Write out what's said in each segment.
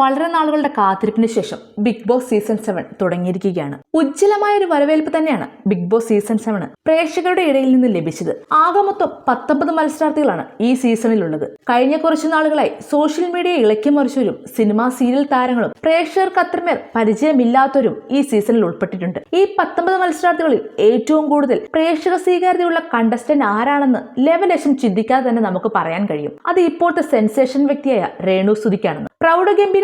വളരെ നാളുകളുടെ കാത്തിരിപ്പിന് ശേഷം ബിഗ് ബോസ് സീസൺ സെവൻ തുടങ്ങിയിരിക്കുകയാണ്. ഉജ്ജ്വലമായ ഒരു വരവേൽപ്പ് തന്നെയാണ് ബിഗ് ബോസ് സീസൺ സെവന് പ്രേക്ഷകരുടെ ഇടയിൽ നിന്ന് ലഭിച്ചത്. ആകെ മൊത്തം പത്തൊമ്പത് മത്സരാർത്ഥികളാണ് ഈ സീസണിലുള്ളത്. കഴിഞ്ഞ കുറച്ചു നാളുകളായി സോഷ്യൽ മീഡിയ ഇളക്കി മറിച്ചവരും സിനിമാ സീരിയൽ താരങ്ങളും പ്രേക്ഷകർക്ക് അത്രമേൽ പരിചയമില്ലാത്തവരും ഈ സീസണിൽ ഉൾപ്പെട്ടിട്ടുണ്ട്. ഈ പത്തൊമ്പത് മത്സരാർത്ഥികളിൽ ഏറ്റവും കൂടുതൽ പ്രേക്ഷക സ്വീകാര്യതയുള്ള കണ്ടസ്റ്റന്റ് ആരാണെന്ന് ലെവലേശം ചിന്തിക്കാതെ തന്നെ നമുക്ക് പറയാൻ കഴിയും. അത് ഇപ്പോഴത്തെ സെൻസേഷൻ വ്യക്തിയായ രേണു സുതിക്കാണെന്ന്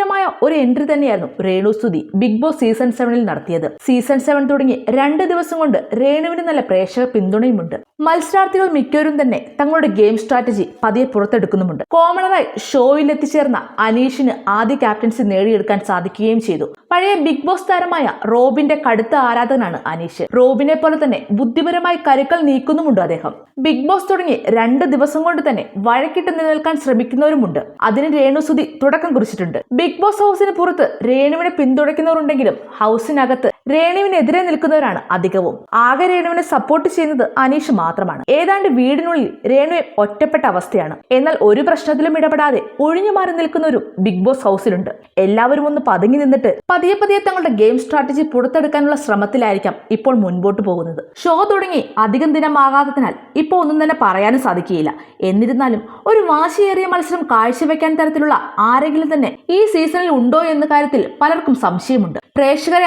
പ്രൗഢഗംഭീരമായ ഒരു എൻട്രി തന്നെയായിരുന്നു രേണു സ്തുതി ബിഗ് ബോസ് സീസൺ സെവനിൽ നടത്തിയത്. സീസൺ സെവൻ തുടങ്ങി രണ്ട് ദിവസം കൊണ്ട് രേണുവിന് നല്ല പ്രേക്ഷക പിന്തുണയുമുണ്ട്. മത്സരാർത്ഥികൾ മിക്കവരും തന്നെ തങ്ങളുടെ ഗെയിം സ്ട്രാറ്റജി പതിയെ പുറത്തെടുക്കുന്നുമുണ്ട്. കോമണറായി ഷോയിൽ എത്തിച്ചേർന്ന അനീഷിന് ആദ്യ ക്യാപ്റ്റൻസി നേടിയെടുക്കാൻ സാധിക്കുകയും ചെയ്തു. പഴയ ബിഗ് ബോസ് താരമായ റോബിന്റെ കടുത്ത ആരാധകനാണ് അനീഷ്. റോബിനെ പോലെ തന്നെ ബുദ്ധിപരമായി കരുക്കൾ നീക്കുന്നുമുണ്ട് അദ്ദേഹം. ബിഗ് ബോസ് തുടങ്ങി രണ്ട് ദിവസം കൊണ്ട് തന്നെ വഴക്കിട്ട് നിലനിൽക്കാൻ ശ്രമിക്കുന്നവരുമുണ്ട്. അതിന് രേണുസുതി തുടക്കം കുറിച്ചിട്ടുണ്ട്. ബിഗ് ബോസ് ഹൗസിന് പുറത്ത് രേണുവിനെ പിന്തുണയ്ക്കുന്നവരുണ്ടെങ്കിലും ഹൗസിനകത്ത് രേണുവിനെതിരെ നിൽക്കുന്നവരാണ് അധികവും. ആകെ രേണുവിനെ സപ്പോർട്ട് ചെയ്യുന്നത് അനീഷ് മാത്രമാണ്. ഏതാണ്ട് വീടിനുള്ളിൽ രേണുവെ ഒറ്റപ്പെട്ട അവസ്ഥയാണ്. എന്നാൽ ഒരു പ്രശ്നത്തിലും ഇടപെടാതെ ഒഴിഞ്ഞു മാറി നിൽക്കുന്ന ഒരു ബിഗ് ബോസ് ഹൗസിലുണ്ട്. എല്ലാവരും ഒന്ന് പതുങ്ങി നിന്നിട്ട് പതിയെ പതിയെ തങ്ങളുടെ ഗെയിം സ്ട്രാറ്റജി പുറത്തെടുക്കാനുള്ള ശ്രമത്തിലായിരിക്കാം ഇപ്പോൾ മുൻപോട്ട് പോകുന്നത്. ഷോ തുടങ്ങി അധികം ദിനമാകാത്തതിനാൽ ഇപ്പോൾ ഒന്നും തന്നെ പറയാനും സാധിക്കുകയില്ല. എന്നിരുന്നാലും ഒരു വാശിയേറിയ മത്സരം കാഴ്ചവെക്കാൻ തരത്തിലുള്ള ആരെങ്കിലും തന്നെ ഈ സീസണിൽ ഉണ്ടോ എന്ന കാര്യത്തിൽ പലർക്കും സംശയമുണ്ട്. പ്രേക്ഷകരെ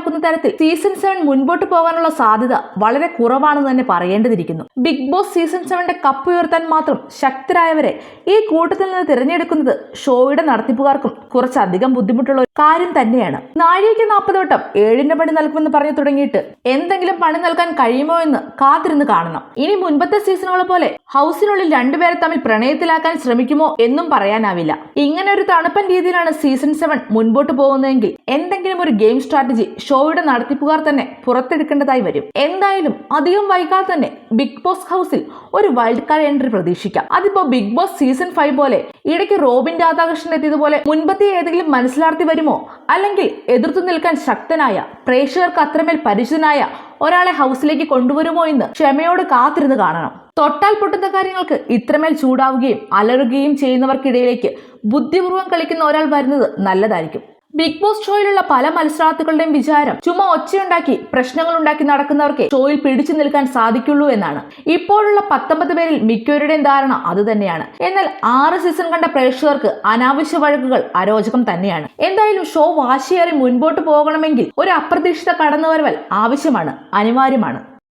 ആവേശത്തിലാക്കുന്ന തരത്തിൽ സീസൺ സെവൻ മുൻപോട്ട് പോകാനുള്ള സാധ്യത വളരെ കുറവാണെന്ന് തന്നെ പറയേണ്ടതിരിക്കുന്നു. ബിഗ് ബോസ് സീസൺ സെവന്റെ കപ്പ് ഉയർത്താൻ മാത്രം ശക്തരായവരെ ഈ കൂട്ടത്തിൽ നിന്ന് തിരഞ്ഞെടുക്കുന്നത് ഷോയുടെ നടത്തിപ്പുകാർക്കും കുറച്ചധികം ബുദ്ധിമുട്ടുള്ള ഒരു കാര്യം തന്നെയാണ്. നാഴികയ്ക്ക് നാൽപ്പത് വട്ടം ഏഴിന്റെ പണി നൽകുമെന്ന് പറഞ്ഞു തുടങ്ങിയിട്ട് എന്തെങ്കിലും പണി നൽകാൻ കഴിയുമോ എന്ന് കാത്തിരുന്ന് കാണണം. ഇനി മുൻപത്തെ സീസണുകളെ പോലെ ഹൗസിനുള്ളിൽ രണ്ടുപേരെ തമ്മിൽ പ്രണയത്തിലാക്കാൻ ശ്രമിക്കുമോ എന്നും പറയാനാവില്ല. ഇങ്ങനെ ഒരു തണുപ്പൻ രീതിയിലാണ് സീസൺ സെവൻ മുൻപോട്ട് പോകുന്നതെങ്കിൽ എന്തെങ്കിലും ഒരു ഗെയിം സ്ട്രാറ്റജി ഷോയുടെ നടത്തിപ്പുകാർ തന്നെ പുറത്തെടുക്കേണ്ടതായി വരും. എന്തായാലും അധികം വൈകാതെ തന്നെ ബിഗ് ബോസ് ഹൗസിൽ ഒരു വൈൽഡ് കാർഡ് എൻട്രി പ്രതീക്ഷിക്കാം. അതിപ്പോ ബിഗ് ബോസ് സീസൺ ഫൈവ് പോലെ ഇടയ്ക്ക് റോബിൻ രാധാകൃഷ്ണൻ എത്തിയതുപോലെ മുൻപത്തെ ഏതെങ്കിലും മനസ്സിലാർത്തി വരുമോ? അല്ലെങ്കിൽ എതിർത്തു നിൽക്കാൻ ശക്തനായ പ്രേക്ഷകർക്ക് അത്രമേൽ പരിചിതനായ ഒരാളെ ഹൗസിലേക്ക് കൊണ്ടുവരുമോ എന്ന് ക്ഷമയോട് കാത്തിരുന്ന് കാണണം. തൊട്ടാൽ പൊട്ടുന്ന കാര്യങ്ങൾക്ക് ഇത്രമേൽ ചൂടാവുകയും അലറുകയും ചെയ്യുന്നവർക്കിടയിലേക്ക് ബുദ്ധിപൂർവം കളിക്കുന്ന ഒരാൾ വരുന്നത് നല്ലതായിരിക്കും. ബിഗ് ബോസ് ഷോയിലുള്ള പല മത്സരാർത്ഥികളുടെയും വിചാരം ചുമ ഒച്ചയുണ്ടാക്കി പ്രശ്നങ്ങൾ ഉണ്ടാക്കി നടക്കുന്നവർക്ക് ഷോയിൽ പിടിച്ചു നിൽക്കാൻ സാധിക്കുള്ളൂ എന്നാണ്. ഇപ്പോഴുള്ള പത്തൊമ്പത് പേരിൽ മിക്കവരുടെയും ധാരണ അത് തന്നെയാണ്. എന്നാൽ ആറ് സീസൺ കണ്ട പ്രേക്ഷകർക്ക് അനാവശ്യ വഴക്കുകൾ അരോചകം തന്നെയാണ്. എന്തായാലും ഷോ വാശിയേറി മുൻപോട്ട് പോകണമെങ്കിൽ ഒരു അപ്രതീക്ഷിത കടന്നുവരവൽ ആവശ്യമാണ് അനിവാര്യമാണ്.